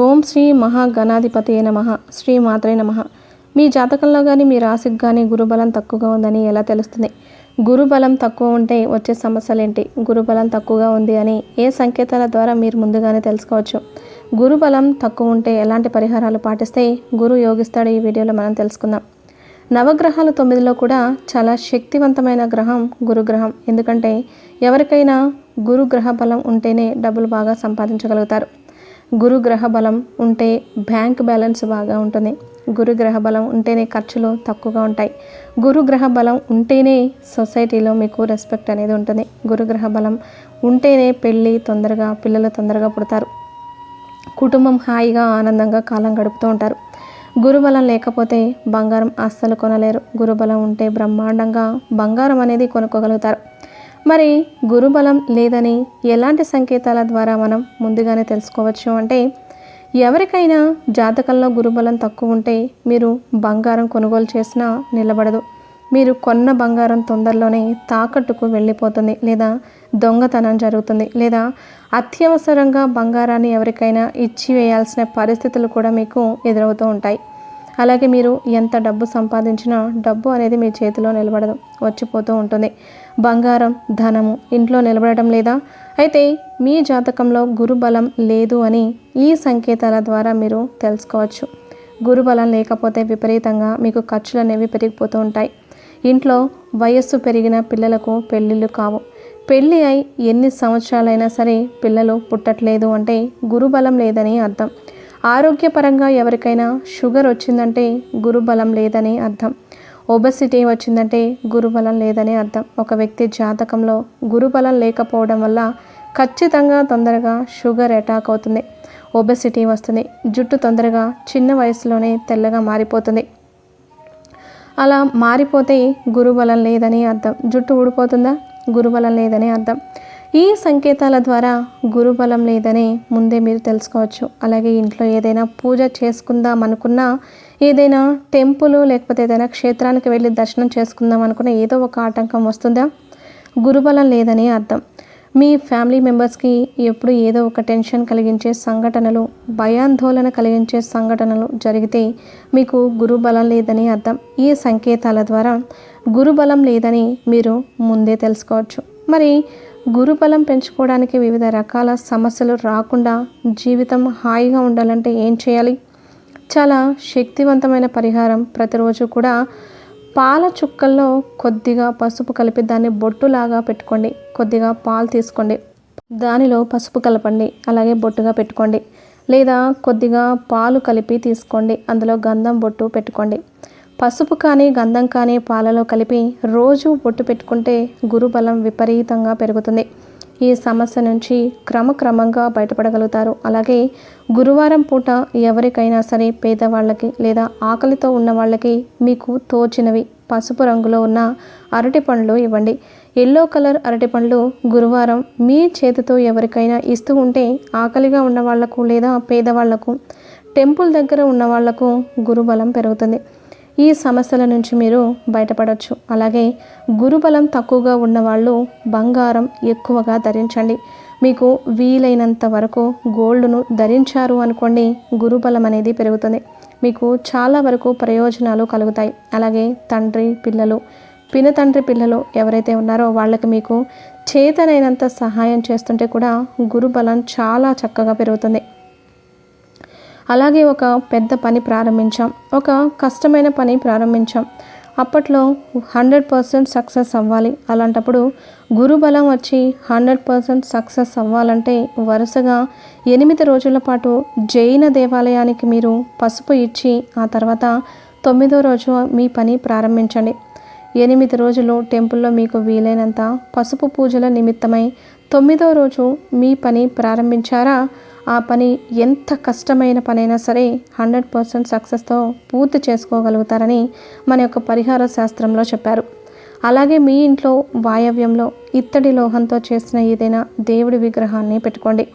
ఓం శ్రీ మహాగణాధిపతి నమ. శ్రీ మాత్రే నమ. మీ జాతకంలో కానీ మీ రాశికి కానీ గురుబలం తక్కువగా ఉందని ఎలా తెలుస్తుంది? గురుబలం తక్కువ ఉంటే వచ్చే సమస్యలు ఏంటి గురుబలం తక్కువగా ఉంది అని ఏ సంకేతాల ద్వారా మీరు ముందుగానే తెలుసుకోవచ్చు. గురుబలం తక్కువ ఉంటే ఎలాంటి పరిహారాలు పాటిస్తే గురు యోగిస్తాడు? ఈ వీడియోలో మనం తెలుసుకుందాం. నవగ్రహాలు తొమ్మిదిలో కూడా చాలా శక్తివంతమైన గ్రహం గురుగ్రహం. ఎందుకంటే ఎవరికైనా గురుగ్రహ బలం ఉంటేనే డబ్బులు బాగా సంపాదించగలుగుతారు. గురుగ్రహ బలం ఉంటే బ్యాంక్ బ్యాలెన్స్ బాగా ఉంటుంది. గురుగ్రహ బలం ఉంటేనే ఖర్చులు తక్కువగా ఉంటాయి. గురుగ్రహ బలం ఉంటేనే సొసైటీలో మీకు రెస్పెక్ట్ అనేది ఉంటుంది. గురుగ్రహ బలం ఉంటేనే పెళ్ళి తొందరగా పిల్లలు తొందరగా పుడతారు. కుటుంబం హాయిగా ఆనందంగా కాలం గడుపుతూ ఉంటారు. గురుబలం లేకపోతే బంగారం అస్సలు కొనలేరు. గురుబలం ఉంటే బ్రహ్మాండంగా బంగారం అనేది కొనుక్కోగలుగుతారు. మరి గురుబలం లేదని ఎలాంటి సంకేతాల ద్వారా మనం ముందుగానే తెలుసుకోవచ్చు అంటే ఎవరికైనా జాతకంలో గురుబలం తక్కువ ఉంటే మీరు బంగారం కొనుగోలు చేసినా నిలబడదు. మీరు కొన్న బంగారం తొందరలోనే తాకట్టుకు వెళ్ళిపోతుంది లేదా దొంగతనం జరుగుతుంది లేదా అత్యవసరంగా బంగారాన్ని ఎవరికైనా ఇచ్చి వేయాల్సిన పరిస్థితులు కూడా మీకు ఎదురవుతూ ఉంటాయి. అలాగే మీరు ఎంత డబ్బు సంపాదించినా డబ్బు అనేది మీ చేతిలో నిలబడదు వచ్చిపోతూ ఉంటుంది. బంగారం ధనము ఇంట్లో నిలబడటం లేదా? అయితే మీ జాతకంలో గురుబలం లేదు అని ఈ సంకేతాల ద్వారా మీరు తెలుసుకోవచ్చు. గురుబలం లేకపోతే విపరీతంగా మీకు ఖర్చులు అనేవి పెరిగిపోతూ ఉంటాయి. ఇంట్లో వయస్సు పెరిగిన పిల్లలకు పెళ్ళిళ్ళు కావు. పెళ్ళి అయి ఎన్ని సంవత్సరాలైనా సరే పిల్లలు పుట్టట్లేదు అంటే గురుబలం లేదని అర్థం. ఆరోగ్యపరంగా ఎవరికైనా షుగర్ వచ్చిందంటే గురుబలం లేదని అర్థం. ఒబెసిటీ వచ్చిందంటే గురుబలం లేదని అర్థం. ఒక వ్యక్తి జాతకంలో గురుబలం లేకపోవడం వల్ల ఖచ్చితంగా తొందరగా షుగర్ అటాక్ అవుతుంది. ఒబెసిటీ వస్తుంది. జుట్టు తొందరగా చిన్న వయసులోనే తెల్లగా మారిపోతుంది. అలా మారిపోతే గురుబలం లేదని అర్థం. జుట్టు ఊడిపోతుందా? గురుబలం లేదని అర్థం. ఈ సంకేతాల ద్వారా గురుబలం లేదని ముందే మీరు తెలుసుకోవచ్చు. అలాగే ఇంట్లో ఏదైనా పూజ చేసుకుందాం అనుకున్నా ఏదైనా టెంపుల్ లేకపోతే ఏదైనా క్షేత్రానికి వెళ్ళి దర్శనం చేసుకుందాం అనుకున్న ఏదో ఒక ఆటంకం వస్తుందా? గురుబలం లేదని అర్థం. మీ ఫ్యామిలీ మెంబర్స్కి ఎప్పుడు ఏదో ఒక టెన్షన్ కలిగించే సంఘటనలు భయాందోళన కలిగించే సంఘటనలు జరిగితే మీకు గురుబలం లేదని అర్థం. ఈ సంకేతాల ద్వారా గురుబలం లేదని మీరు ముందే తెలుసుకోవచ్చు. మరి గురుబలం పెంచుకోవడానికి వివిధ రకాల సమస్యలు రాకుండా జీవితం హాయిగా ఉండాలంటే ఏం చేయాలి? చాలా శక్తివంతమైన పరిహారం. ప్రతిరోజు కూడా పాల చుక్కల్లో కొద్దిగా పసుపు కలిపి దాన్ని బొట్టులాగా పెట్టుకోండి. కొద్దిగా పాలు తీసుకోండి. దానిలో పసుపు కలపండి. అలాగే బొట్టుగా పెట్టుకోండి. లేదా కొద్దిగా పాలు కలిపి తీసుకోండి. అందులో గంధం బొట్టు పెట్టుకోండి. పసుపు కానీ గంధం కానీ పాలలో కలిపి రోజు బొట్టు పెట్టుకుంటే గురుబలం విపరీతంగా పెరుగుతుంది. ఈ సమస్య నుంచి క్రమక్రమంగా బయటపడగలుగుతారు. అలాగే గురువారం పూట ఎవరికైనా సరే పేదవాళ్ళకి లేదా ఆకలితో ఉన్న వాళ్ళకి మీకు తోచినవి పసుపు రంగులో ఉన్న అరటి పండ్లు ఇవ్వండి. ఎల్లో కలర్ అరటి పండ్లు గురువారం మీ చేతితో ఎవరికైనా ఇస్తూ ఉంటే ఆకలిగా ఉన్న వాళ్ళకు లేదా పేదవాళ్ళకు టెంపుల్ దగ్గర ఉన్న వాళ్ళకు గురుబలం పెరుగుతుంది. ఈ సమస్యల నుంచి మీరు బయటపడవచ్చు అలాగే గురుబలం తక్కువగా ఉన్నవాళ్ళు బంగారం ఎక్కువగా ధరించండి. మీకు వీలైనంత వరకు గోల్డ్ను ధరించారు అనుకోండి గురుబలం అనేది పెరుగుతుంది. మీకు చాలా వరకు ప్రయోజనాలు కలుగుతాయి. అలాగే తండ్రి పిల్లలు పిన తండ్రి పిల్లలు ఎవరైతే ఉన్నారో వాళ్ళకి మీకు చేతనైనంత సహాయం చేస్తుంటే కూడా గురుబలం చాలా చక్కగా పెరుగుతుంది. అలాగే ఒక పెద్ద పని ప్రారంభించాం. ఒక కష్టమైన పని ప్రారంభించాం. అప్పట్లో హండ్రెడ్ పర్సెంట్ సక్సెస్ అవ్వాలి. అలాంటప్పుడు గురుబలం వచ్చి హండ్రెడ్ పర్సెంట్ సక్సెస్ అవ్వాలంటే వరుసగా ఎనిమిది రోజుల పాటు జైన దేవాలయానికి మీరు పసుపు ఇచ్చి ఆ తర్వాత తొమ్మిదో రోజు మీ పని ప్రారంభించండి. ఎనిమిది రోజులు టెంపుల్లో మీకు వీలైనంత పసుపు పూజల నిమిత్తమై తొమ్మిదో రోజు మీ పని ప్రారంభించారా? ఆ పని ఎంత కష్టమైన పనైనా సరే హండ్రెడ్ పర్సెంట్ సక్సెస్తో పూర్తి చేసుకోగలుగుతారని మన యొక్క పరిహార శాస్త్రంలో చెప్పారు. అలాగే మీ ఇంట్లో వాయవ్యంలో ఇత్తడి లోహంతో చేసిన ఏదైనా దేవుడి విగ్రహాన్ని పెట్టుకోండి.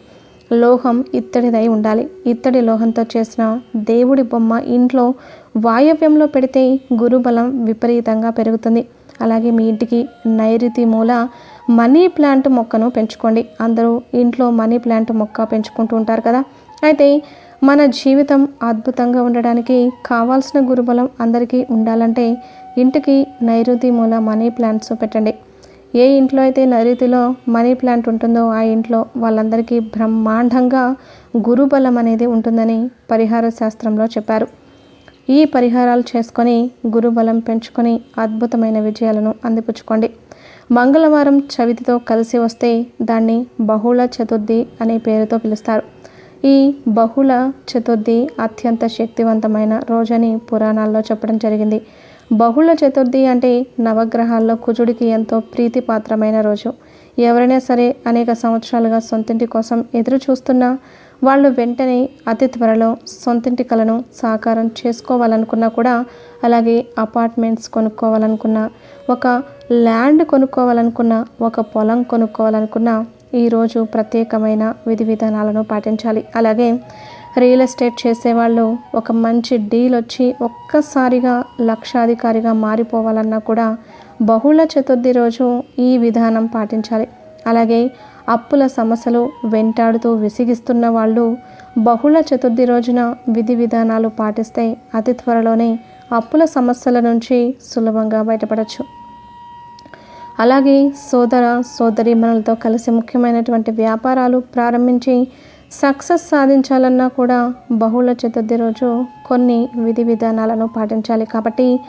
లోహం ఇత్తడిదై ఉండాలి. ఇత్తడి లోహంతో చేసిన దేవుడి బొమ్మ ఇంట్లో వాయవ్యంలో పెడితే గురుబలం విపరీతంగా పెరుగుతుంది. అలాగే మీ ఇంటికి నైరుతి మూల మనీ ప్లాంట్ మొక్కను పెంచుకోండి. అందరూ ఇంట్లో మనీ ప్లాంట్ మొక్క పెంచుకుంటూ ఉంటారు కదా. అయితే మన జీవితం అద్భుతంగా ఉండడానికి కావాల్సిన గురుబలం అందరికీ ఉండాలంటే ఇంటికి నైరుతి మూల మనీ ప్లాంట్స్ పెట్టండి. ఏ ఇంట్లో అయితే నైరుతిలో మనీ ప్లాంట్ ఉంటుందో ఆ ఇంట్లో వాళ్ళందరికీ బ్రహ్మాండంగా గురుబలం అనేది ఉంటుందని పరిహార శాస్త్రంలో చెప్పారు. ఈ పరిహారాలు చేసుకొని గురుబలం పెంచుకొని అద్భుతమైన విజయాలను అందిపుచ్చుకోండి. మంగళవారం చవితితో కలిసి వస్తే దాన్ని బహుళ చతుర్థి అనే పేరుతో పిలుస్తారు. ఈ బహుళ చతుర్థి అత్యంత శక్తివంతమైన రోజని పురాణాల్లో చెప్పడం జరిగింది. బహుళ చతుర్థి అంటే నవగ్రహాల్లో కుజుడికి ఎంతో ప్రీతిపాత్రమైన రోజు. ఎవరైనా సరే అనేక సంవత్సరాలుగా సొంతింటి కోసం ఎదురు చూస్తున్నా వాళ్ళు వెంటనే అతి త్వరలో సొంతింటి కలను సాకారం చేసుకోవాలనుకున్నా కూడా అలాగే అపార్ట్మెంట్స్ కొనుక్కోవాలనుకున్నా ఒక ల్యాండ్ కొనుక్కోవాలనుకున్నా ఒక పొలం కొనుక్కోవాలనుకున్నా ఈరోజు ప్రత్యేకమైన విధి విధానాలను పాటించాలి. అలాగే రియల్ ఎస్టేట్ చేసేవాళ్ళు ఒక మంచి డీల్ వచ్చి ఒక్కసారిగా లక్షాధికారిగా మారిపోవాలన్నా కూడా బహుళ చతుర్థి రోజు ఈ విధానం పాటించాలి. అలాగే అప్పుల సమస్యలు వెంటాడుతూ విసిగిస్తున్న వాళ్ళు బహుళ చతుర్థి రోజున విధి విధానాలు పాటిస్తే అతి త్వరలోనే అప్పుల సమస్యల నుంచి సులభంగా బయటపడచ్చు. అలాగే సోదర సోదరీమణులతో కలిసి ముఖ్యమైనటువంటి వ్యాపారాలు ప్రారంభించి సక్సెస్ సాధించాలన్నా కూడా బహుళ చతుర్థి రోజు కొన్ని విధి విధానాలను పాటించాలి. కాబట్టి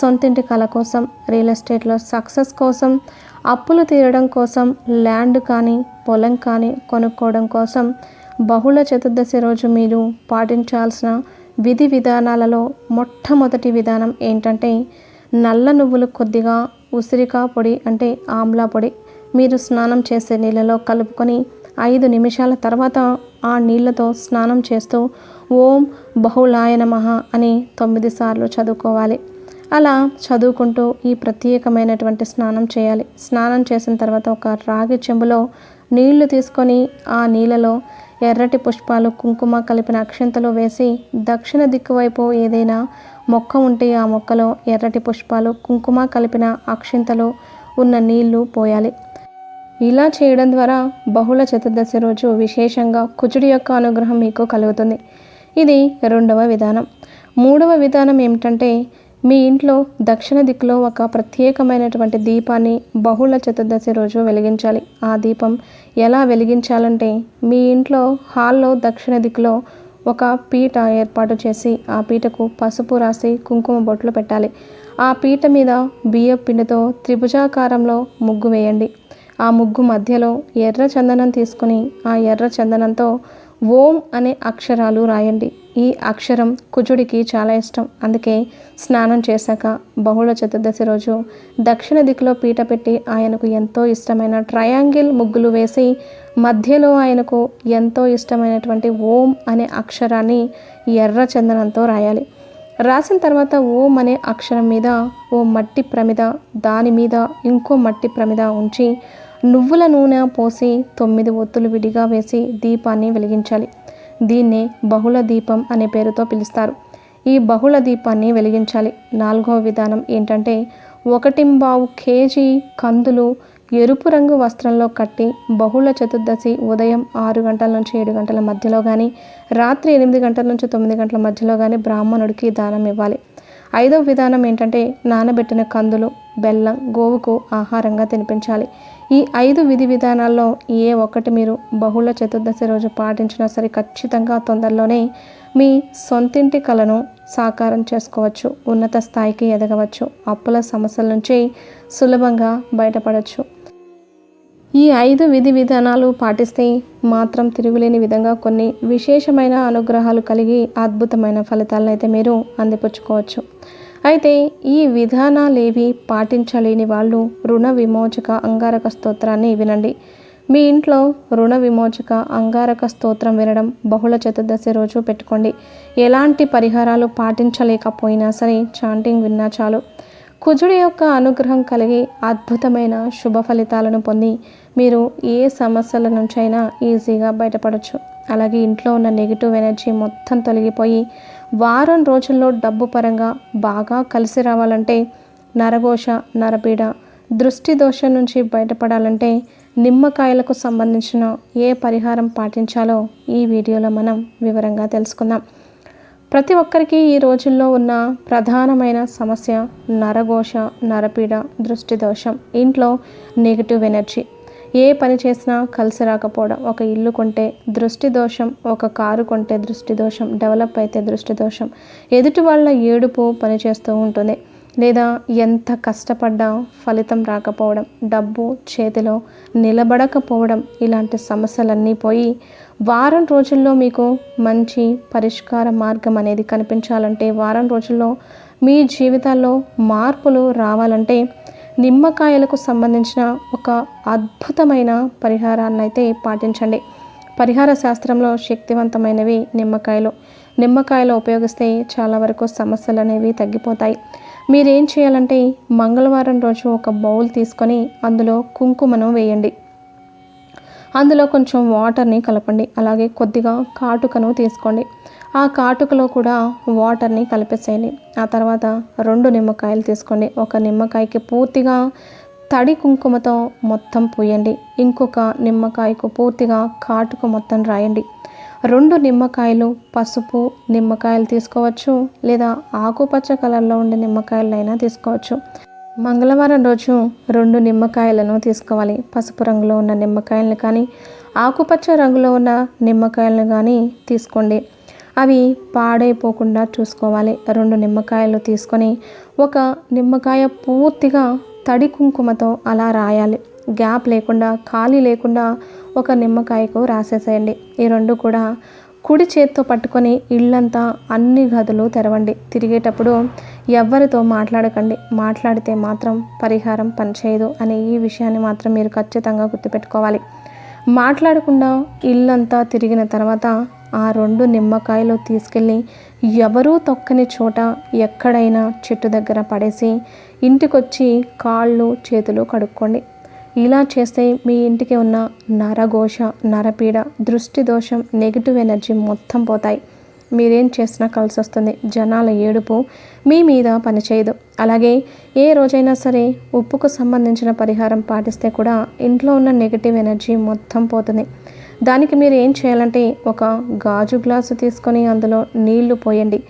సొంతింటి కళ కోసం రియల్ ఎస్టేట్లో సక్సెస్ కోసం అప్పులు తీరడం కోసం ల్యాండ్ కానీ పొలం కానీ కొనుక్కోవడం కోసం బహుళ చతుర్దశి రోజు మీరు పాటించాల్సిన విధి విధానాలలో మొట్టమొదటి విధానం ఏంటంటే నల్ల నువ్వులు కొద్దిగా ఉసిరికా పొడి అంటే ఆమ్లా పొడి. మీరు స్నానం చేసే నీళ్ళలో కలుపుకొని ఐదు నిమిషాల తర్వాత ఆ నీళ్ళతో స్నానం చేస్తూ ఓం బహుళాయ నమ అని తొమ్మిది సార్లు చదువుకోవాలి. అలా చదువుకుంటూ ఈ ప్రత్యేకమైనటువంటి స్నానం చేయాలి. స్నానం చేసిన తర్వాత ఒక రాగి చెంబులో నీళ్ళు తీసుకొని ఆ నీళ్ళలో ఎర్రటి పుష్పాలు కుంకుమ కలిపిన అక్షంతలు వేసి దక్షిణ దిక్కు వైపు ఏదైనా మొక్క ఉంటే ఆ మొక్కలో ఎర్రటి పుష్పాలు కుంకుమ కలిపిన అక్షింతలు ఉన్న నీళ్ళు పోయాలి. ఇలా చేయడం ద్వారా బహుళ చతుర్దశి రోజు విశేషంగా కుజుడి యొక్క అనుగ్రహం మీకు కలుగుతుంది. ఇది రెండవ విధానం. మూడవ విధానం ఏమిటంటే మీ ఇంట్లో దక్షిణ దిక్కులో ఒక ప్రత్యేకమైనటువంటి దీపాన్ని బహుళ చతుర్దశి రోజు వెలిగించాలి. ఆ దీపం ఎలా వెలిగించాలంటే మీ ఇంట్లో హాల్లో దక్షిణ దిక్కులో ఒక పీట ఏర్పాటు చేసి ఆ పీటకు పసుపు రాసి కుంకుమ బొట్లు పెట్టాలి. ఆ పీట మీద బియ్య పిండితో త్రిభుజాకారంలో ముగ్గు వేయండి. ఆ ముగ్గు మధ్యలో ఎర్ర చందనం తీసుకుని ఆ ఎర్ర చందనంతో ఓం అనే అక్షరాలు రాయండి. ఈ అక్షరం కుజుడికి చాలా ఇష్టం. అందుకే స్నానం చేశాక బహుళ చతుర్దశి రోజు దక్షిణ దిక్కులో పీట పెట్టి ఆయనకు ఎంతో ఇష్టమైన ట్రయాంగిల్ ముగ్గులు వేసి మధ్యలో ఆయనకు ఎంతో ఇష్టమైనటువంటి ఓం అనే అక్షరాన్ని ఎర్ర చందనంతో రాయాలి. రాసిన తర్వాత ఓం అనే అక్షరం మీద ఓ మట్టి ప్రమిద దాని మీద ఇంకో మట్టి ప్రమిద ఉంచి నువ్వుల నూనె పోసి తొమ్మిది ఒత్తులు విడిగా వేసి దీపాన్ని వెలిగించాలి. దీన్నే బహుళ దీపం అనే పేరుతో పిలుస్తారు. ఈ బహుళ దీపాన్ని వెలిగించాలి. నాలుగవ విధానం ఏంటంటే ఒకటింబావు కేజీ కందులు ఎరుపు రంగు వస్త్రంలో కట్టి బహుళ చతుర్దశి ఉదయం ఆరు గంటల నుంచి ఏడు గంటల మధ్యలో కానీ రాత్రి ఎనిమిది గంటల నుంచి తొమ్మిది గంటల మధ్యలో కానీ బ్రాహ్మణుడికి దానం ఇవ్వాలి. ఐదవ విధానం ఏంటంటే నానబెట్టిన కందులు బెల్లం గోవుకు ఆహారంగా తినిపించాలి. ఈ ఐదు విధి విధానాల్లో ఏ ఒక్కటి మీరు బహుళ చతుర్దశి రోజు పాటించినా సరే ఖచ్చితంగా తొందరలోనే మీ సొంతింటి కలను సాకారం చేసుకోవచ్చు ఉన్నత స్థాయికి ఎదగవచ్చు అప్పుల సమస్యల నుంచి సులభంగా బయటపడవచ్చు ఈ ఐదు విధి విధానాలు పాటిస్తే మాత్రం తిరుగులేని విధంగా కొన్ని విశేషమైన అనుగ్రహాలు కలిగి అద్భుతమైన ఫలితాలను అయితే మీరు అందిపుచ్చుకోవచ్చు. అయితే ఈ విధానాలేవి పాటించలేని వాళ్ళు రుణ విమోచక అంగారక స్తోత్రాన్ని వినండి. మీ ఇంట్లో రుణ విమోచక అంగారక స్తోత్రం వినడం బహుళ చతుర్దశి రోజు పెట్టుకోండి. ఎలాంటి పరిహారాలు పాటించలేకపోయినా సరే చాంటింగ్ విన్నా చాలు. కుజుడి యొక్క అనుగ్రహం కలిగి అద్భుతమైన శుభ ఫలితాలను పొంది మీరు ఏ సమస్యల నుంచైనా ఈజీగా బయటపడవచ్చు అలాగే ఇంట్లో ఉన్న నెగిటివ్ ఎనర్జీ మొత్తం తొలగిపోయి వారం రోజుల్లో డబ్బు పరంగా బాగా కలిసి రావాలంటే నరఘోష నరపీడ దృష్టి దోషం నుంచి బయటపడాలంటే నిమ్మకాయలకు సంబంధించిన ఏ పరిహారం పాటించాలో ఈ వీడియోలో మనం వివరంగా తెలుసుకుందాం. ప్రతి ఒక్కరికి ఈ రోజుల్లో ఉన్న ప్రధానమైన సమస్య నరఘోష నరపీడ దృష్టి దోషం. ఇంట్లో నెగిటివ్ ఎనర్జీ ఏ పని చేసినా కలిసి రాకపోవడం ఒక ఇల్లు కొంటే దృష్టి దోషం ఒక కారు కొంటే దృష్టి దోషం డెవలప్ అయితే దృష్టి దోషం. ఎదుటి వాళ్ళ ఏడుపు పనిచేస్తూ ఉంటుంది. లేదా ఎంత కష్టపడ్డా ఫలితం రాకపోవడం డబ్బు చేతిలో నిలబడకపోవడం ఇలాంటి సమస్యలన్నీ పోయి వారం రోజుల్లో మీకు మంచి పరిష్కార మార్గం అనేది కనిపించాలంటే వారం రోజుల్లో మీ జీవితాల్లో మార్పులు రావాలంటే నిమ్మకాయలకు సంబంధించిన ఒక అద్భుతమైన పరిహారాన్ని అయితే పాటించండి. పరిహార శాస్త్రంలో శక్తివంతమైనవి నిమ్మకాయలు. నిమ్మకాయలు ఉపయోగిస్తే చాలా వరకు సమస్యలు అనేవి తగ్గిపోతాయి. మీరేం చేయాలంటే మంగళవారం రోజు ఒక బౌల్ తీసుకొని అందులో కుంకుమను వేయండి. అందులో కొంచెం వాటర్ని కలపండి. అలాగే కొద్దిగా కాటుకను తీసుకోండి. ఆ కాటుకలో కూడా వాటర్ని కలిపేసేయండి ఆ తర్వాత రెండు నిమ్మకాయలు తీసుకోండి. ఒక నిమ్మకాయకి పూర్తిగా తడి కుంకుమతో మొత్తం పూయండి. ఇంకొక నిమ్మకాయకు పూర్తిగా కాటుకు మొత్తం రాయండి. రెండు నిమ్మకాయలు పసుపు నిమ్మకాయలు తీసుకోవచ్చు లేదా ఆకుపచ్చ కలర్లో ఉండే నిమ్మకాయలైనా తీసుకోవచ్చు. మంగళవారం రోజు రెండు నిమ్మకాయలను తీసుకోవాలి. పసుపు రంగులో ఉన్న నిమ్మకాయలను కానీ ఆకుపచ్చ రంగులో ఉన్న నిమ్మకాయలను కానీ తీసుకోండి. అవి పాడైపోకుండా చూసుకోవాలి. రెండు నిమ్మకాయలు తీసుకొని ఒక నిమ్మకాయ పూర్తిగా తడి కుంకుమతో అలా రాయాలి. గ్యాప్ లేకుండా ఖాళీ లేకుండా ఒక నిమ్మకాయకు రాసేసేయండి. ఈ రెండు కూడా కుడి చేత్తో పట్టుకొని ఇళ్ళంతా అన్ని గదులు తెరవండి. తిరిగేటప్పుడు ఎవరితో మాట్లాడకండి. మాట్లాడితే మాత్రం పరిహారం పనిచేయదు అనే ఈ విషయాన్ని మాత్రం మీరు ఖచ్చితంగా గుర్తుపెట్టుకోవాలి. మాట్లాడకుండా ఇల్లంతా తిరిగిన తర్వాత ఆ రెండు నిమ్మకాయలు తీసుకెళ్ళి ఎవరూ తొక్కని చోట ఎక్కడైనా చెట్టు దగ్గర పడేసి ఇంటికొచ్చి కాళ్ళు చేతులు కడుక్కోండి. ఇలా చేస్తే మీ ఇంటికి ఉన్న నరఘోష నరపీడ దృష్టి దోషం నెగిటివ్ ఎనర్జీ మొత్తం పోతాయి. మీరేం చేసినా కలిసి వస్తుంది. జనాల ఏడుపు మీ మీద పనిచేయదు. అలాగే ఏ రోజైనా సరే ఉప్పుకు సంబంధించిన పరిహారం పాటిస్తే కూడా ఇంట్లో ఉన్న నెగిటివ్ ఎనర్జీ మొత్తం పోతుంది. దానికి మీరు ఏం చేయాలంటే ఒక గాజు గ్లాసు తీసుకొని అందులో నీళ్ళు పోయండి.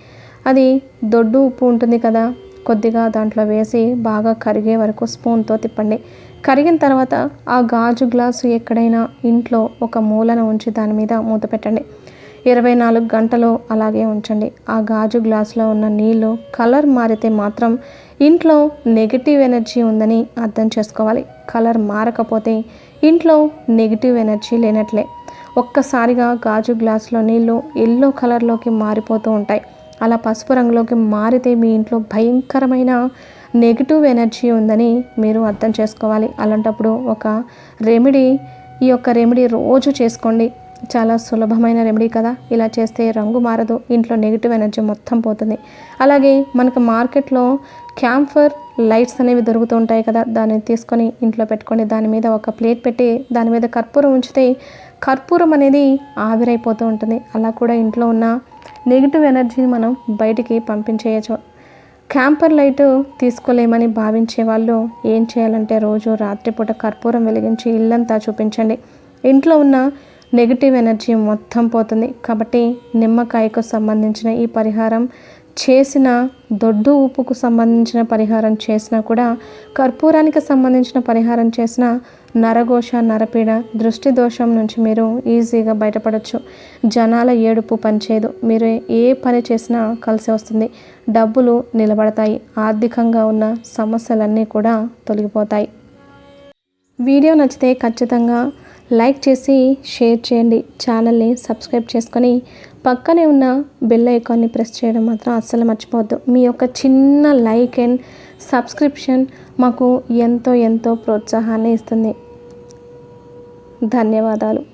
అది దొడ్డు ఉప్పు ఉంటుంది కదా కొద్దిగా దాంట్లో వేసి బాగా కరిగే వరకు స్పూన్తో తిప్పండి. కరిగిన తర్వాత ఆ గాజు గ్లాసు ఎక్కడైనా ఇంట్లో ఒక మూలన ఉంచి దాని మీద మూత పెట్టండి. ఇరవై నాలుగు గంటలు అలాగే ఉంచండి. ఆ గాజు గ్లాసులో ఉన్న నీళ్ళు కలర్ మారితే మాత్రం ఇంట్లో నెగిటివ్ ఎనర్జీ ఉందని అర్థం చేసుకోవాలి. కలర్ మారకపోతే ఇంట్లో నెగిటివ్ ఎనర్జీ లేనట్లే. ఒక్కసారిగా గాజు గ్లాసులో నీళ్ళు ఎల్లో కలర్లోకి మారిపోతూ ఉంటాయి. అలా పసుపు రంగులోకి మారితే మీ ఇంట్లో భయంకరమైన నెగిటివ్ ఎనర్జీ ఉందని మీరు అర్థం చేసుకోవాలి. అలాంటప్పుడు ఒక రెమెడీ ఈ యొక్క రెమెడీ రోజు చేసుకోండి. చాలా సులభమైన రెమెడీ కదా. ఇలా చేస్తే రంగు మారదు ఇంట్లో నెగిటివ్ ఎనర్జీ మొత్తం పోతుంది. అలాగే మనకు మార్కెట్లో క్యాంఫర్ లైట్స్ అనేవి దొరుకుతూ ఉంటాయి కదా. దాన్ని తీసుకొని ఇంట్లో పెట్టుకొని దాని మీద ఒక ప్లేట్ పెట్టి దాని మీద కర్పూరం ఉంచితే కర్పూరం అనేది ఆవిరైపోతూ ఉంటుంది. అలా కూడా ఇంట్లో ఉన్న నెగిటివ్ ఎనర్జీని మనం బయటికి పంపించేయచ్చు. క్యాంపర్ లైట్ తీసుకోలేమని భావించే వాళ్ళు ఏం చేయాలంటే రోజు రాత్రిపూట కర్పూరం వెలిగించి ఇల్లంతా చూపించండి. ఇంట్లో ఉన్న నెగిటివ్ ఎనర్జీ మొత్తం పోతుంది. కాబట్టి నిమ్మకాయకు సంబంధించిన ఈ పరిహారం చేసిన దొడ్డు ఉప్పుకు సంబంధించిన పరిహారం చేసినా కూడా కర్పూరానికి సంబంధించిన పరిహారం చేసిన నరఘోష నరపీడ దృష్టి దోషం నుంచి మీరు ఈజీగా బయటపడవచ్చు జనాల ఏడుపు పనిచేయదు. మీరు ఏ పని చేసినా కలిసి వస్తుంది. డబ్బులు నిలబడతాయి. ఆర్థికంగా ఉన్న సమస్యలన్నీ కూడా తొలగిపోతాయి. వీడియో నచ్చితే ఖచ్చితంగా లైక్ చేసి షేర్ చేయండి. ఛానల్ని సబ్స్క్రైబ్ చేసుకొని పక్కనే ఉన్న బెల్ ఐకాన్ని ప్రెస్ చేయడం మాత్రం అస్సలు మర్చిపోవద్దు. మీ యొక్క చిన్న లైక్ అండ్ సబ్స్క్రిప్షన్ మాకు ఎంతో ఎంతో ప్రోత్సాహాన్ని ఇస్తుంది. ధన్యవాదాలు.